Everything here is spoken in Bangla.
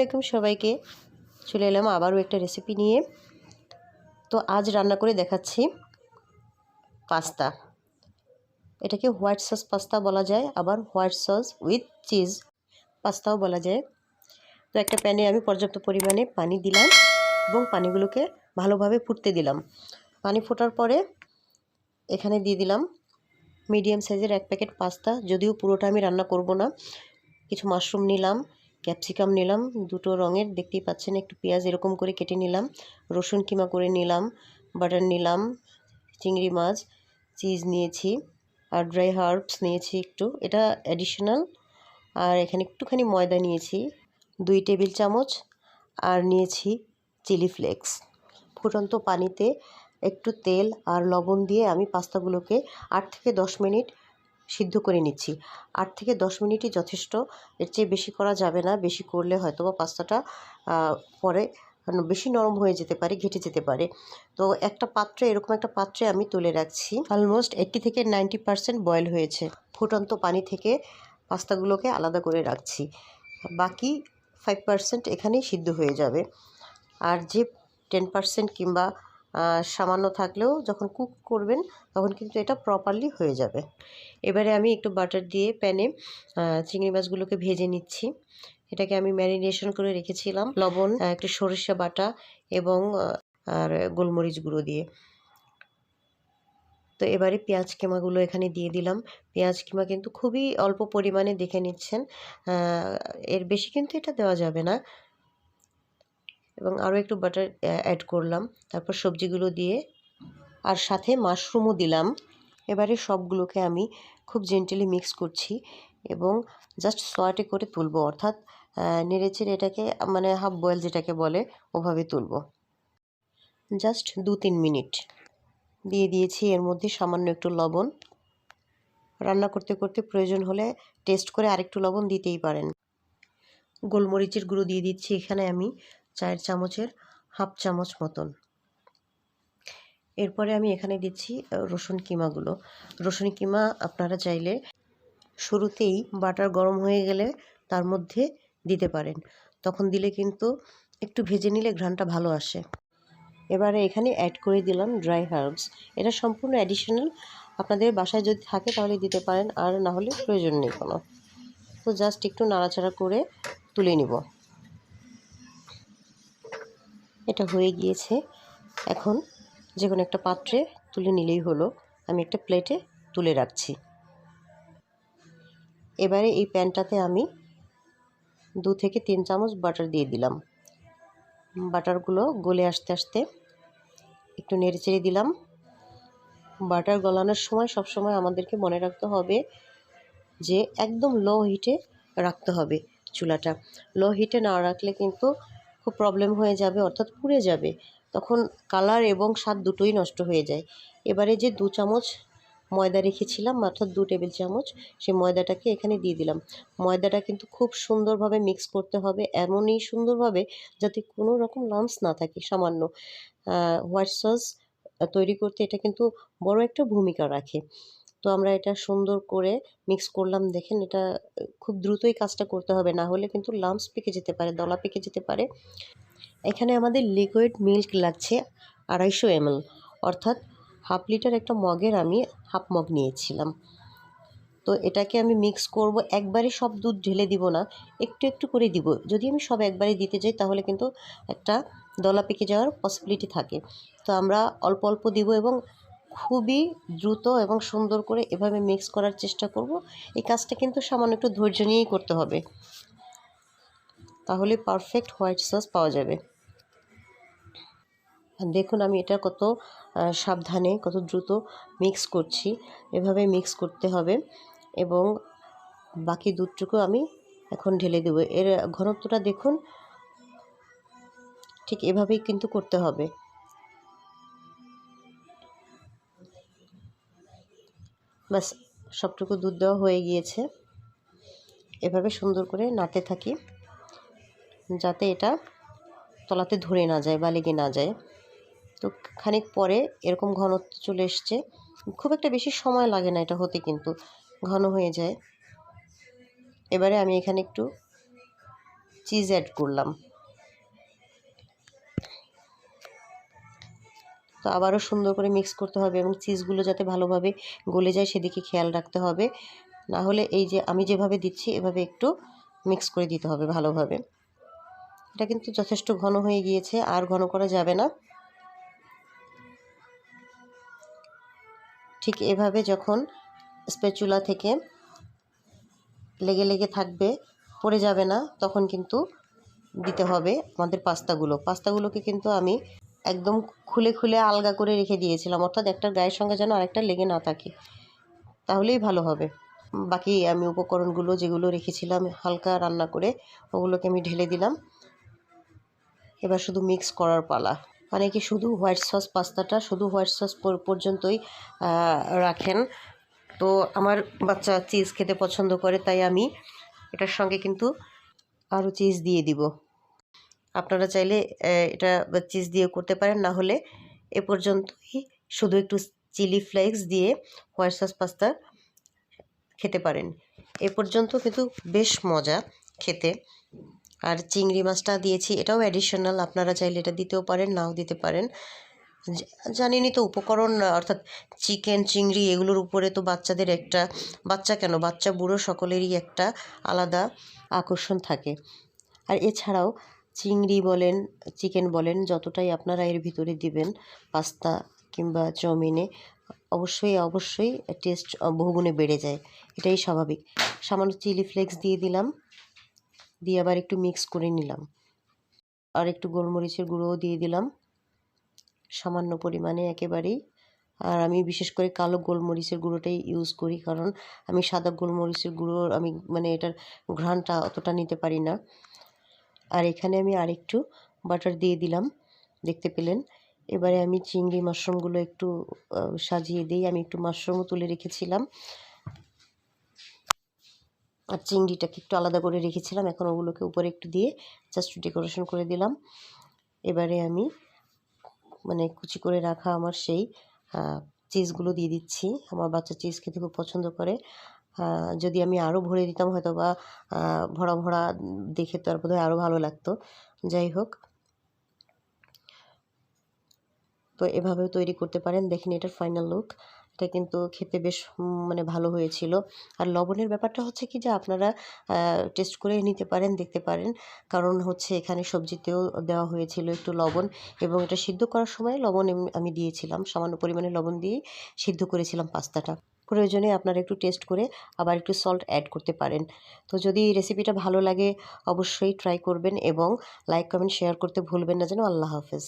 আসসালামাইকুম সবাইকে। চলে এলাম আবারও একটা রেসিপি নিয়ে। তো আজ রান্না করে দেখাচ্ছি পাস্তা। এটাকে হোয়াইট সস পাস্তা বলা যায়, আবার হোয়াইট সস উইথ চিজ পাস্তাও বলা যায়। তো একটা প্যানে আমি পর্যাপ্ত পরিমাণে পানি দিলাম এবং পানিগুলোকে ভালোভাবে ফুটতে দিলাম। পানি ফোটার পরে এখানে দিয়ে দিলাম মিডিয়াম সাইজের এক প্যাকেট পাস্তা। যদিও পুরোটা আমি রান্না করব না, কিছু মাশরুম নিলাম ক্যাপসিকাম নিলাম, দুটো রঙের, দেখতেই পাচ্ছেন একটু পেঁয়াজ এরকম করে কেটে নিলাম, রসুন কিমা করে নিলাম, বাটার নিলাম, চিংড়ি মাছ, চিজ নিয়েছি, আর ড্রাই হার্বস নিয়েছি একটু, এটা অ্যাডিশনাল আর এখানে একটুখানি ময়দা নিয়েছি, দুই টেবিল চামচ, আর নিয়েছি চিলি ফ্লেক্স। ফুটন্ত পানিতে একটু তেল আর লবণ দিয়ে আমি পাস্তাগুলোকে আট থেকে দশ মিনিট সিদ্ধ করে নিচ্ছি। আট থেকে দশ মিনিটই যথেষ্ট। এর চেয়ে বেশি করা যাবে না। বেশি করলে হয়তো বা পাস্তাটা পরে বেশি নরম হয়ে যেতে পারে, ঘেটে যেতে পারে। তো একটা পাত্রে, এরকম একটা পাত্রে আমি তুলে রাখছি। অলমোস্ট এইট্টি থেকে নাইনটি পারসেন্ট বয়েল হয়েছে। ফুটন্ত পানি থেকে পাস্তাগুলোকে আলাদা করে রাখছি। বাকি ফাইভ পারসেন্ট এখানেই সিদ্ধ হয়ে যাবে। আর যে টেন পারসেন্ট কিংবা সামান্য থাকলেও যখন কুক করবেন, তখন কিন্তু এটা প্রপারলি হয়ে যাবে। এবারে আমি একটু বাটার দিয়ে প্যানে চিংড়ি মাছগুলোকে ভেজে নিচ্ছি। এটাকে আমি ম্যারিনেশন করে রেখেছিলাম। লবণ একটু সরিষা বাটা এবং আর গোলমরিচ গুঁড়ো দিয়ে। তো এবারে পেঁয়াজ কিমাগুলো এখানে দিয়ে দিলাম। পেঁয়াজ কিমা কিন্তু খুবই অল্প পরিমাণে দেখে নিচ্ছেন। এর বেশি কিন্তু এটা দেওয়া যাবে না। এবং আরও একটু বাটার অ্যাড করলাম। তারপর সবজিগুলো দিয়ে আর সাথে মাশরুমও দিলাম। এবারে সবগুলোকে আমি খুব জেন্টালি মিক্স করছি এবং জাস্ট সোয়াটে করে তুলবো। অর্থাৎ নেড়েচেড়ে এটাকে মানে হাফ বয়েল যেটাকে বলে, ওভাবে তুলব। জাস্ট দু তিন মিনিট। দিয়ে দিয়েছি এর মধ্যে সামান্য একটু লবণ। রান্না করতে করতে প্রয়োজন হলে টেস্ট করে আরেকটু লবণ দিতেই পারেন। গোলমরিচের গুঁড়ো দিয়ে দিচ্ছি এখানে আমি। চায়ের চামচের হাফ চামচ মতন। এরপরে আমি এখানে দিচ্ছি রসুন কিমাগুলো। রসুন কিমা আপনারা চাইলে শুরুতেই বাটার গরম হয়ে গেলে তার মধ্যে দিতে পারেন। তখন দিলে কিন্তু একটু ভেজে নিলে ঘ্রানটা ভালো আসে। এবারে এখানে অ্যাড করে দিলাম ড্রাই হার্বস এটা সম্পূর্ণ অ্যাডিশনাল আপনাদের বাসায় যদি থাকে তাহলে দিতে পারেন, আর না হলে প্রয়োজন নেই কোনো। তো জাস্ট একটু নাড়াচাড়া করে তুলে নিব। এটা হয়ে গিয়েছে। এখন যে কোনো একটা পাত্রে তুলে নিলেই হলো। আমি একটা প্লেটে তুলে রাখছি। এবারে এই প্যানটাতে আমি দু থেকে তিন চামচ বাটার দিয়ে দিলাম। বাটারগুলো গলে আসতে আসতে একটু নেড়ে চেড়ে দিলাম। বাটার গলানোর সময় সব সময় আমাদেরকে মনে রাখতে হবে যে একদম লো হিটে রাখতে হবে চুলাটা। লো হিটে না রাখলে কিন্তু খুব প্রবলেম হয়ে যাবে, অর্থাৎ পুড়ে যাবে। তখন কালার এবং স্বাদ দুটোই নষ্ট হয়ে যায়। এবারে যে দু চামচ ময়দা রেখেছিলাম, অর্থাৎ দু টেবিল চামচ, সেই ময়দাটাকে এখানে দিয়ে দিলাম। ময়দাটা কিন্তু খুব সুন্দরভাবে মিক্স করতে হবে, এমনই সুন্দরভাবে যাতে কোনো রকম লামস না থাকে, সামান্য। হোয়াইট সস তৈরি করতে এটা কিন্তু বড় একটা ভূমিকা রাখে। তো আমরা এটা সুন্দর করে মিক্স করলাম। দেখেন এটা, খুব দ্রুতই কাজটা করতে হবে। না হলে কিন্তু লামস পেকে যেতে পারে, দলা পেকে যেতে পারে। এখানে আমাদের লিকুইড মিল্ক লাগছে আড়াইশো এমএল অর্থাৎ হাফ লিটার একটা মগের আমি হাফ মগ নিয়েছিলাম। তো এটাকে আমি মিক্স করব। একবারে সব দুধ ঢেলে দিব না, একটু একটু করে দিব। যদি আমি সব একবারে দিতে যাই, তাহলে কিন্তু একটা দলা পেকে যাওয়ার পসিবিলিটি থাকে। তো আমরা অল্প অল্প দিব এবং খুবই দ্রুত এবং সুন্দর করে এভাবে মিক্স করার চেষ্টা করব। এই কাজটা কিন্তু সামান্য একটু ধৈর্য নিয়েই করতে হবে। তাহলে পারফেক্ট হোয়াইট সস পাওয়া যাবে। দেখুন আমি এটা কত সাবধানে, কত দ্রুত মিক্স করছি। এভাবে মিক্স করতে হবে এবং বাকি দুধটুকু আমি এখন ঢেলে দেবো। এর ঘনত্বটা দেখুন, ঠিক এভাবেই কিন্তু করতে হবে। ব্যাস, সবটুকু দুধ দেওয়া হয়ে গিয়েছে। এভাবে সুন্দর করে নাড়তে থাকি, যাতে এটা তলাতে ধরে না যায় বা লেগে না যায়। তো খানিক পরে এরকম ঘনত্ব চলে এসছে। খুব একটা বেশি সময় লাগে না এটা হতে কিন্তু, ঘন হয়ে যায়। এবারে আমি এখানে একটু চিজ অ্যাড করলাম। তো আবারও সুন্দর করে মিক্স করতে হবে এবং চিজগুলো যাতে ভালোভাবে গলে যায় সেদিকে খেয়াল রাখতে হবে। না হলে এই যে আমি যেভাবে দিচ্ছি, এভাবে একটু মিক্স করে দিতে হবে ভালোভাবে। এটা কিন্তু যথেষ্ট ঘন হয়ে গিয়েছে, আর ঘন করা যাবে না। ঠিক এভাবে যখন স্পেচুলা থেকে লেগে লেগে থাকবে, পড়ে যাবে না, তখন কিন্তু দিতে হবে আমাদের পাস্তাগুলো। পাস্তাগুলোকে কিন্তু আমি একদম খুলে খুলে আলগা করে রেখে দিয়েছিলাম। অর্থাৎ একটা গায়ের সঙ্গে যেন আরেকটা লেগে না থাকে। তাহলেই ভালো হবে। বাকি আমি উপকরণগুলো যেগুলো রেখেছিলাম হালকা রান্না করে, ওগুলোকে আমি ঢেলে দিলাম। এবার শুধু মিক্স করার পালা। মানে কি শুধু হোয়াইট সস পাস্তাটা শুধু হোয়াইট সস পর্যন্তই রাখেন। তো আমার বাচ্চা চিজ খেতে পছন্দ করে, তাই আমি এটার সঙ্গে কিন্তু আরও চিজ দিয়ে দিব। আপনারা চাইলে এটা চিজ দিয়ে করতে পারেন। না হলে এ পর্যন্তই শুধু একটু চিলি ফ্লেক্স দিয়ে হোয়াইট সস পাস্তা খেতে পারেন। এ পর্যন্ত কিন্তু বেশ মজা খেতে। আর চিংড়ি মাছটা দিয়েছি, এটাও অ্যাডিশনাল আপনারা চাইলে এটা দিতেও পারেন, নাও দিতে পারেন। জানিনি তো উপকরণ, অর্থাৎ চিকেন, চিংড়ি, এগুলোর উপরে তো বাচ্চাদের একটা, বাচ্চা কেন? বাচ্চা বুড়ো সকলেরই একটা আলাদা আকর্ষণ থাকে। আর এছাড়াও চিংড়ি বলেন, চিকেন বলেন, যতটাই আপনারা এর ভিতরে দিবেন, পাস্তা কিংবা চাউমিনে, অবশ্যই অবশ্যই টেস্ট বহুগুণে বেড়ে যায়। এটাই স্বাভাবিক। সামান্য চিলি ফ্লেক্স দিয়ে দিলাম, দিয়ে আবার একটু মিক্স করে নিলাম। আর একটু গোলমরিচের গুঁড়োও দিয়ে দিলাম, সামান্য পরিমাণে একেবারেই। আর আমি বিশেষ করে কালো গোলমরিচের গুঁড়োটাই ইউজ করি, কারণ আমি সাদা গোলমরিচের গুঁড়ো, আমি মানে এটার ঘ্রাণটা অতটা নিতে পারি না। আর এখানে আমি আরেকটু বাটার দিয়ে দিলাম, দেখতে পেলেন। এবারে আমি চিংড়ি মাশরুমগুলো একটু সাজিয়ে দিই। আমি একটু মাশরুমও তুলে রেখেছিলাম। আর চিংড়িটাকে একটু আলাদা করে রেখেছিলাম। এখন ওগুলোকে উপরে একটু দিয়ে জাস্ট ডেকোরেশন করে দিলাম। এবারে আমি মানে কুচি করে রাখা আমার সেই চিজগুলো দিয়ে দিচ্ছি। আমার বাচ্চা চিজ খেতে খুব পছন্দ করে। যদি আমি আরও ভরে দিতাম হয়তো বা ভরা ভরা দেখে তো তার বোধহয় আরও ভালো লাগতো। যাই হোক। তো এভাবেও তৈরি করতে পারেন। দেখেন এটার ফাইনাল লুক এটা কিন্তু খেতে বেশ মানে ভালো হয়েছিল। আর লবণের ব্যাপারটা হচ্ছে কি যে আপনারা টেস্ট করে নিতে পারেন, দেখতে পারেন। কারণ হচ্ছে এখানে সবজিতেও দেওয়া হয়েছিল একটু লবণ এবং এটা সিদ্ধ করার সময় লবণ আমি দিয়েছিলাম। সামান্য পরিমাণে লবণ দিয়েই সিদ্ধ করেছিলাম পাস্তাটা। প্রয়োজনে আপনারা একটু টেস্ট করে আবার একটু সল্ট অ্যাড করতে পারেন। তো যদি রেসিপিটা ভালো লাগে, অবশ্যই ট্রাই করবেন এবং লাইক কমেন্ট শেয়ার করতে ভুলবেন না যেন। আল্লাহ হাফেজ।